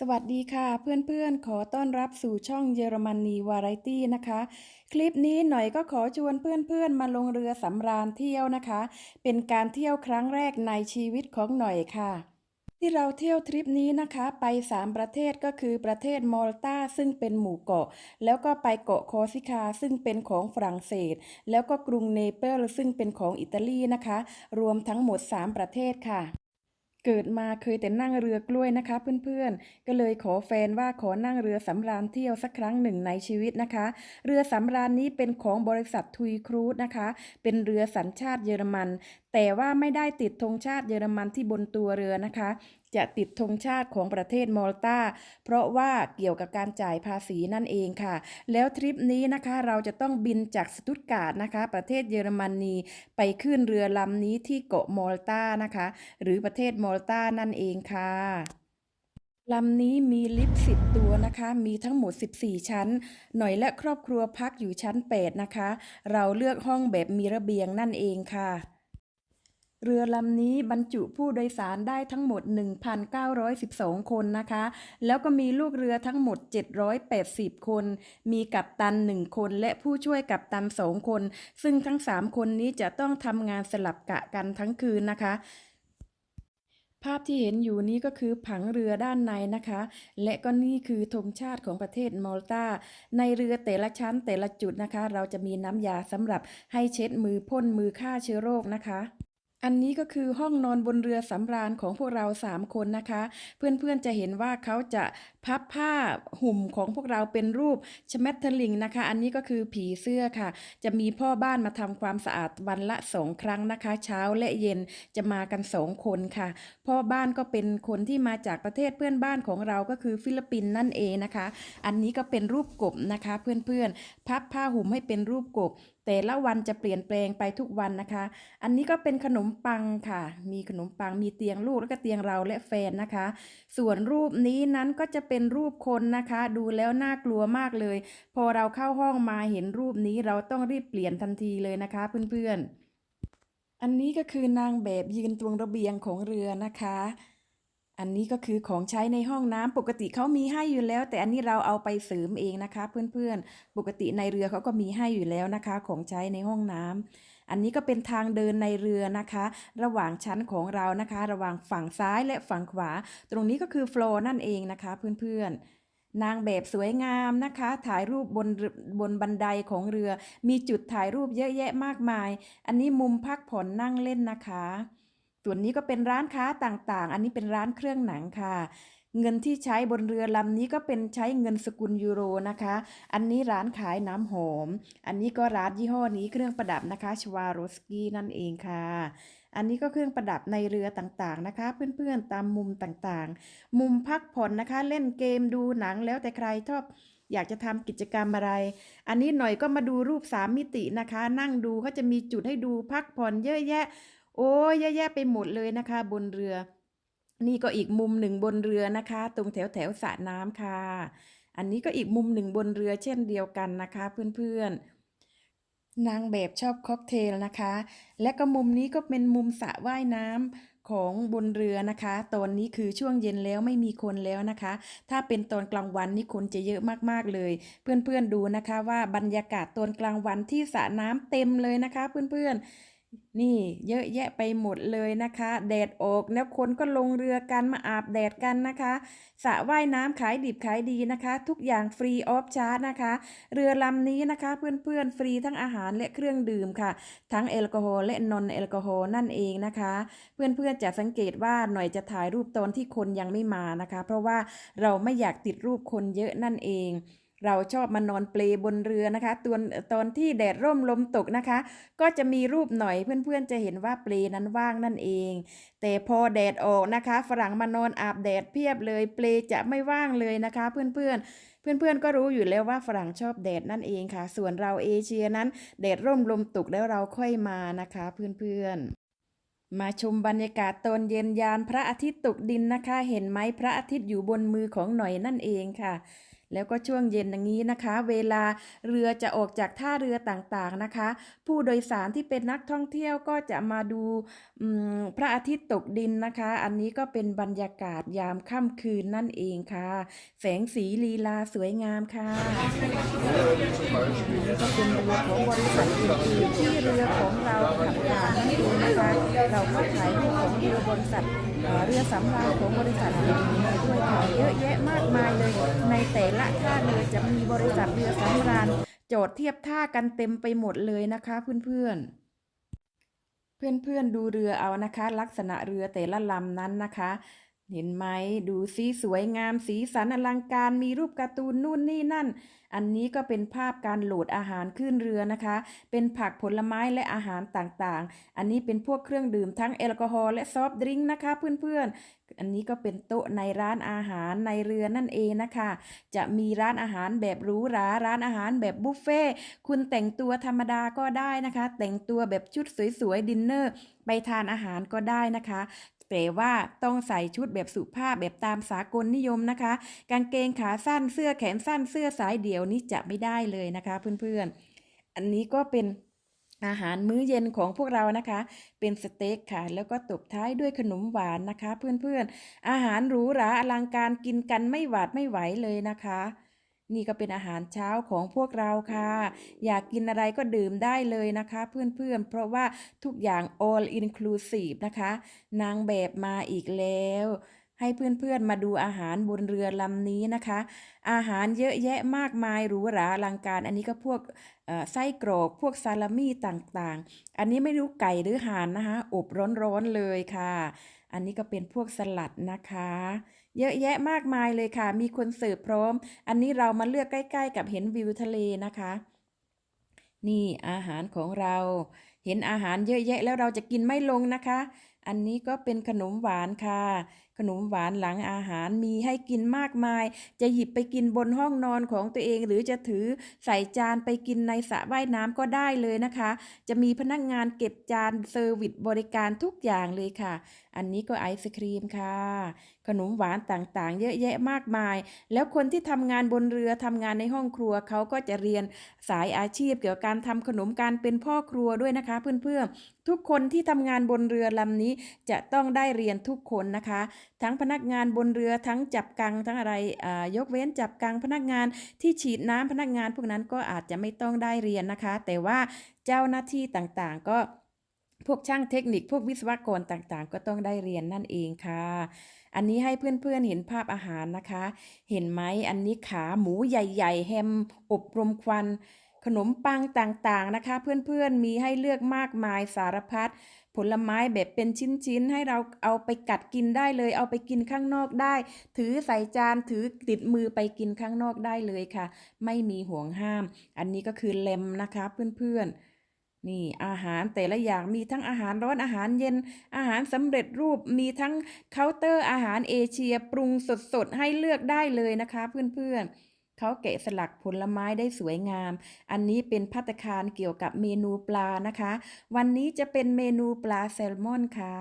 สวัสดีค่ะเพื่อนๆ ขอต้อนรับสู่ช่องเยอรมนีวาไรตี้นะคะ คลิปนี้หน่อยก็ขอชวนเพื่อนๆ มาลงเรือสำราญเที่ยวนะคะ เป็นการเที่ยวครั้งแรกในชีวิตของหน่อยค่ะ ที่เราเที่ยวทริปนี้นะคะ ไป 3 ประเทศก็คือประเทศมอลตาซึ่งเป็นหมู่เกาะ แล้วก็ไปเกาะคอร์ซิคาซึ่งเป็นของฝรั่งเศส แล้วก็กรุงเนเปิลซึ่งเป็นของอิตาลีนะคะ รวมทั้งหมด 3 ประเทศค่ะ เกิดมาเคยแต่นั่งเรือกล้วยนะคะเพื่อนๆ ก็เลยขอแฟนว่าขอนั่งเรือสำราญเที่ยวสักครั้งหนึ่งในชีวิตนะคะ เรือสำราญนี้เป็นของบริษัททุยครูดนะคะ เป็นเรือสัญชาติเยอรมัน แต่ว่าไม่ได้ติดธงชาติเยอรมันที่บนตัวเรือนะคะจะติดธงชาติของประเทศมอลตาเพราะว่าเกี่ยวกับการจ่ายภาษีนั่นเองค่ะ แล้วทริปนี้นะคะเราจะต้องบินจากสตุตการ์ดนะคะ ประเทศเยอรมนีไปขึ้นเรือลำนี้ที่เกาะมอลตานะคะ หรือประเทศมอลตานั่นเองค่ะลำนี้มีลิฟต์10 ตัวนะคะ มีทั้งหมด 14 ชั้น หน่อยและครอบครัวพักอยู่ชั้น 8 นะคะ เราเลือกห้องแบบมีระเบียงนั่นเองค่ะ เรือลำนี้บรรจุผู้โดยสารได้ทั้งหมด 1,912 คนนะคะ แล้วก็มีลูกเรือทั้งหมด 780 คน มีกัปตัน 1 คน และผู้ช่วยกัปตัน 2 คน ซึ่งทั้ง 3 คนนี้จะต้องทำงานสลับกะกันทั้งคืนนะคะภาพที่เห็นอยู่นี้ก็คือผังเรือด้านในนะคะ และก็นี่คือธงชาติของประเทศมอลตาในเรือแต่ละชั้นแต่ละจุดนะคะ เราจะมีน้ำยาสำหรับให้เช็ดมือพ่นมือฆ่าเชื้อโรคนะคะ อันนี้ก็คือห้องนอนบนเรือสำราญของพวกเราสามคนนะคะ เพื่อนๆจะเห็นว่าเขาจะพับผ้าห่มของพวกเราเป็นรูปชแมตเทลิงนะคะ อันนี้ก็คือผีเสื้อค่ะ จะมีพ่อบ้านมาทำความสะอาดวันละสองครั้งนะคะ เช้าและเย็นจะมากันสองคนค่ะ พ่อบ้านก็เป็นคนที่มาจากประเทศเพื่อนบ้านของเราก็คือฟิลิปปินส์นั่นเองนะคะ อันนี้ก็เป็นรูปกบนะคะ เพื่อนๆพับผ้าห่มให้เป็นรูปกบ แต่ละวันจะเปลี่ยนแปลงไปทุกวันนะคะ อันนี้ก็เป็นขนมปังค่ะ มีขนมปังมีเตียงลูกแล้วก็เตียงเราและแฟนนะคะ ส่วนรูปนี้นั้นก็จะเป็นรูปคนนะคะ ดูแล้วน่ากลัวมากเลย พอเราเข้าห้องมาเห็นรูปนี้เราต้องรีบเปลี่ยนทันทีเลยนะคะ เพื่อนๆ อันนี้ก็คือนางแบบยืนตรงระเบียงของเรือนะคะ อันนี้ก็คือของใช้ในห้องน้ำปกติเขามีให้อยู่แล้ว แต่อันนี้เราเอาไปเสริมเองนะคะ เพื่อนๆ ปกติในเรือเขาก็มีให้อยู่แล้วนะคะ ของใช้ในห้องน้ำอันนี้ก็เป็นทางเดินในเรือนะคะ ระหว่างชั้นของเรานะคะ ระหว่างฝั่งซ้ายและฝั่งขวา ตรงนี้ก็คือโฟลร์นั่นเองนะคะ เพื่อนๆนางแบบสวยงามนะคะ ถ่ายรูปบนบนบันไดของเรือ มีจุดถ่ายรูปเยอะแยะมากมาย อันนี้มุมพักผ่อนนั่งเล่นนะคะ ส่วนนี้ก็เป็นร้านค้าต่างๆ อันนี้เป็นร้านเครื่องหนังค่ะ เงินที่ใช้บนเรือลำนี้ก็เป็นใช้เงินสกุลยูโรนะคะ อันนี้ร้านขายน้ำหอม อันนี้ก็ร้านยี่ห้อนี้เครื่องประดับนะคะชวาโรสกี้นั่นเองค่ะ อันนี้ก็เครื่องประดับในเรือต่างๆนะคะ เพื่อนๆตามมุมต่างๆ มุมพักผ่อนนะคะ เล่นเกมดูหนังแล้วแต่ใครชอบอยากจะทำกิจกรรมอะไร อันนี้หน่อยก็มาดูรูปสามมิตินะคะ นั่งดูเขาจะมีจุดให้ดูพักผ่อนเยอะแยะ โอ้ยเยอะแยะไปหมดเลยนะคะ บนเรือ นี่ก็อีกมุมหนึ่งบนเรือนะคะ ตรงแถวแถวสระน้ำค่ะ อันนี้ก็อีกมุมหนึ่งบนเรือเช่นเดียวกันนะคะ เพื่อนๆ นางแบบชอบค็อกเทลนะคะ และก็มุมนี้ก็เป็นมุมสระว่ายน้ำของบนเรือนะคะ ตอนนี้คือช่วงเย็นแล้วไม่มีคนแล้วนะคะ ถ้าเป็นตอนกลางวันนี่คนจะเยอะมากๆเลย เพื่อนๆดูนะคะว่าบรรยากาศตอนกลางวันที่สระน้ำเต็มเลยนะคะ เพื่อนๆ นี่เยอะแยะไปหมดเลยนะคะ แดดออกแล้วคนก็ลงเรือกันมาอาบแดดกันนะคะสระว่ายน้ำขายดิบขายดีนะคะ ทุกอย่างฟรีออฟชาร์จนะคะ เรือลำนี้นะคะ เพื่อนๆฟรีทั้งอาหารและเครื่องดื่มค่ะ ทั้งแอลกอฮอล์และนอนแอลกอฮอล์นั่นเองนะคะ เพื่อนๆจะสังเกตว่าหน่อยจะถ่ายรูปตอนที่คนยังไม่มานะคะ เพราะว่าเราไม่อยากติดรูปคนเยอะนั่นเอง เราชอบมานอนเปลบนเรือนะคะตอนตอนที่แดดร่มลมตกนะคะ ก็จะมีรูปหน่อยเพื่อนๆจะเห็นว่าเปลนั้นว่างนั่นเอง แต่พอแดดออกนะคะ ฝรั่งมานอนอาบแดดเพียบเลย เปลจะไม่ว่างเลยนะคะ เพื่อนๆเพื่อนๆก็รู้อยู่แล้วว่าฝรั่งชอบแดดนั่นเองค่ะ ส่วนเราเอเชียนั้นแดดร่มลมตกแล้วเราค่อยมานะคะ เพื่อนๆมาชมบรรยากาศตอนเย็นยานพระอาทิตย์ตกดินนะคะ เห็นไหมพระอาทิตย์อยู่บนมือของหน่อยนั่นเองค่ะแล้วก็ช่วงเย็นอย่างนี้นะคะ เวลาเรือจะออกจากท่าเรือต่างๆนะคะ ผู้โดยสารที่เป็นนักท่องเที่ยวก็จะมาดูพระอาทิตย์ตกดินนะคะ อันนี้ก็เป็นบรรยากาศยามค่ำคืนนั่นเองค่ะ แสงสีลีลาสวยงามค่ะก็เป็นเรือของบริษัทอื่นๆที่เรือของเราขับผ่านนั่นเองนะคะเราก็ถ่ายรูปของเรือบริษัทเรือสำราญของบริษัทอื่นๆมาด้วยค่ะเยอะแยะมากมายเลยในแต่ละละท่าเรือจะมีบริษัทเรือสำราญจอดเทียบท่ากันเต็มไปหมดเลยนะคะเพื่อนๆเพื่อนๆดูเรือเอานะคะ ลักษณะเรือแต่ละลำนั้นนะคะ เห็นไหมดูสีสวยงามสีสันอลังการมีรูปการ์ตูนนู่นนี่นั่น อันนี้ก็เป็นภาพการโหลดอาหารขึ้นเรือนะคะ เป็นผักผลไม้และอาหารต่างๆ อันนี้เป็นพวกเครื่องดื่มทั้งแอลกอฮอล์และซอฟต์ดริงก์นะคะ เพื่อนๆ อันนี้ก็เป็นโต๊ะในร้านอาหารในเรือนั่นเองนะคะ จะมีร้านอาหารแบบหรูหราร้านอาหารแบบบุฟเฟ่คุณแต่งตัวธรรมดาก็ได้นะคะ แต่งตัวแบบชุดสวยๆดินเนอร์ไปทานอาหารก็ได้นะคะแต่ว่าต้องใส่ชุดแบบสุภาพแบบตามสากลนิยมนะคะ กางเกงขาสั้นเสื้อแขนสั้นเสื้อสายเดี่ยวนี่จะไม่ได้เลยนะคะเพื่อนๆ อันนี้ก็เป็น อาหารมื้อเย็นของพวกเรานะคะ เป็นสเต็กค่ะ แล้วก็ตบท้ายด้วยขนมหวานนะคะ เพื่อนๆ อาหารหรูหราอลังการกินกันไม่หวาดไม่ไหวเลยนะคะ นี่ก็เป็นอาหารเช้าของพวกเราค่ะ อยากกินอะไรก็ดื่มได้เลยนะคะ เพื่อนๆเพราะว่าทุกอย่าง all inclusive นะคะ นางแบบมาอีกแล้ว ให้เพื่อนๆมาดูอาหารบนเรือลำนี้นะคะ อาหารเยอะแยะมากมายหรูหราอลังการ อันนี้ก็พวกไส้กรอกพวกซาลามี่ต่างๆ อันนี้ไม่รู้ไก่หรือห่านนะคะ อบร้อนๆเลยค่ะ อันนี้ก็เป็นพวกสลัดนะคะ เยอะแยะมากมายเลยค่ะ มีคนเสิร์ฟพร้อม อันนี้เรามาเลือกใกล้ ๆ กับเห็นวิวทะเลนะคะ นี่อาหารของเรา เห็นอาหารเยอะแยะแล้วเราจะกินไม่ลงนะคะ อันนี้ก็เป็นขนมหวานค่ะ ขนมหวานหลังอาหารมีให้กินมากมาย จะหยิบไปกินบนห้องนอนของตัวเอง หรือจะถือใส่จานไปกินในสระว่ายน้ำก็ได้เลยนะคะ จะมีพนักงานเก็บจานเซอร์วิสบริการทุกอย่างเลยค่ะ อันนี้ก็ไอศครีมค่ะ ขนมหวานต่างๆ เยอะแยะมากมาย แล้วคนที่ทำงานบนเรือทำงานในห้องครัวเขาก็จะเรียนสายอาชีพเกี่ยวกับการทำขนมการเป็นพ่อครัวด้วยนะคะเพื่อนๆ ทุกคนที่ทำงานบนเรือลำนี้จะต้องได้เรียนทุกคนนะคะ ทั้งพนักงานบนเรือทั้งจับกังทั้งอะไรอ่ายกเว้นจับกังพนักงานที่ฉีดน้ำพนักงานพวกนั้นก็อาจจะไม่ต้องได้เรียนนะคะ แต่ว่าเจ้าหน้าที่ต่างๆก็ พวกช่างเทคนิคพวกวิศวกรต่างๆ ก็ต้องได้เรียนนั่นเองค่ะ อันนี้ให้เพื่อนๆเห็นภาพอาหารนะคะ เห็นไหมอันนี้ขาหมูใหญ่ๆแฮมอบรมควันขนมปังต่างๆนะคะ เพื่อนๆมีให้เลือกมากมายสารพัดผลไม้แบบเป็นชิ้นๆ ให้เราเอาไปกัดกินได้เลย เอาไปกินข้างนอกได้ ถือใส่จานถือติดมือไปกินข้างนอกได้เลยค่ะ ไม่มีห่วงห้าม อันนี้ก็คือเลมนะคะ เพื่อนๆ นี่อาหารแต่ละอย่างมีทั้งอาหารร้อนอาหารเย็น อาหารสำเร็จรูปมีทั้งเคาน์เตอร์อาหารเอเชียปรุงสดๆให้เลือกได้เลยนะคะเพื่อนๆเขาแกะสลักผลไม้ได้สวยงาม อันนี้เป็นพัตคารเกี่ยวกับเมนูปลานะคะ วันนี้จะเป็นเมนูปลาแซลมอนค่ะ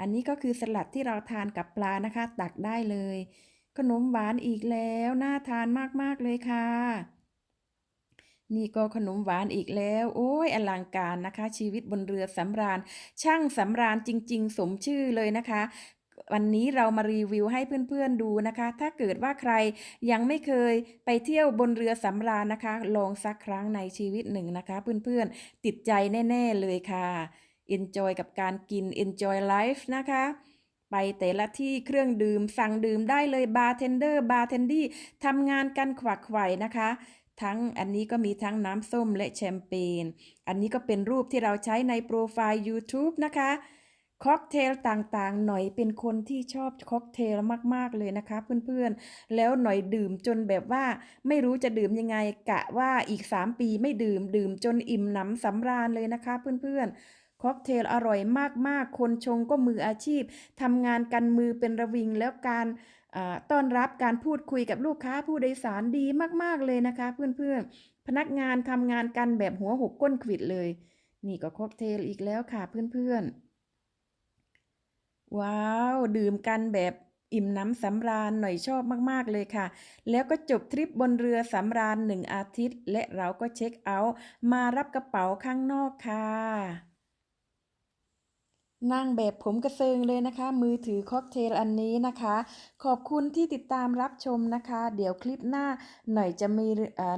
อันนี้ก็คือสลัดที่เราทานกับปลานะคะ ตักได้เลย ขนมหวานอีกแล้ว น่าทานมากๆเลยค่ะ นี่ก็ขนมหวานอีกแล้ว โอ้ยอลังการนะคะ ชีวิตบนเรือสำราญ ช่างสำราญจริง ๆ สมชื่อเลยนะคะ วันนี้เรามารีวิวให้เพื่อนๆดูนะคะ ถ้าเกิดว่าใครยังไม่เคยไปเที่ยวบนเรือสำราญนะคะ ลองสักครั้งในชีวิตหนึ่งนะคะ เพื่อนๆ ติดใจแน่ ๆ เลยค่ะ enjoy กับการกิน enjoy life นะคะไปแต่ละที่เครื่องดื่มสั่งดื่มได้เลยบาร์เทนเดอร์บาร์เทนดี้ทำงานกันขวักไขว่นะคะ ทั้งอันนี้ก็มีทั้งน้ำส้มและแชมเปญ อันนี้ก็เป็นรูปที่เราใช้ในโปรไฟล์ YouTube นะคะ ค็อกเทลต่างๆ หน่อยเป็นคนที่ชอบค็อกเทลมากๆเลยนะคะเพื่อนๆ แล้วหน่อยดื่มจนแบบว่าไม่รู้จะดื่มยังไงกะว่าอีก 3 ปีไม่ดื่มดื่มจนอิ่มหนำสำราญเลยนะคะเพื่อนๆค็อกเทลอร่อยมากๆ คนชงก็มืออาชีพ ทำงานกันมือเป็นระวิงแล้วการ ต้อนรับการพูดคุยกับลูกค้าผู้โดยสารดีมาก ๆ เลยนะคะ เพื่อนๆ พนักงานทำงานกันแบบหัวหกก้นขวิดเลย นี่ก็ค็อกเทลอีกแล้วค่ะเพื่อนๆ ว้าว ดื่มกันแบบอิ่มน้ำสำราญหน่อยชอบมากๆเลยค่ะ แล้วก็จบทริปบนเรือสำราญหนึ่งอาทิตย์ และเราก็เช็คเอาท์มารับกระเป๋าข้างนอกค่ะ นั่งแบบผมกระเซิงเลยนะคะ มือถือค็อกเทลอันนี้นะคะ ขอบคุณที่ติดตามรับชมนะคะ เดี๋ยวคลิปหน้าหน่อยจะมี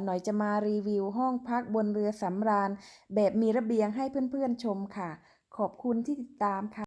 หน่อยจะมารีวิวห้องพักบนเรือสำราญ แบบมีระเบียงให้เพื่อนๆชมค่ะ ขอบคุณที่ติดตามค่ะ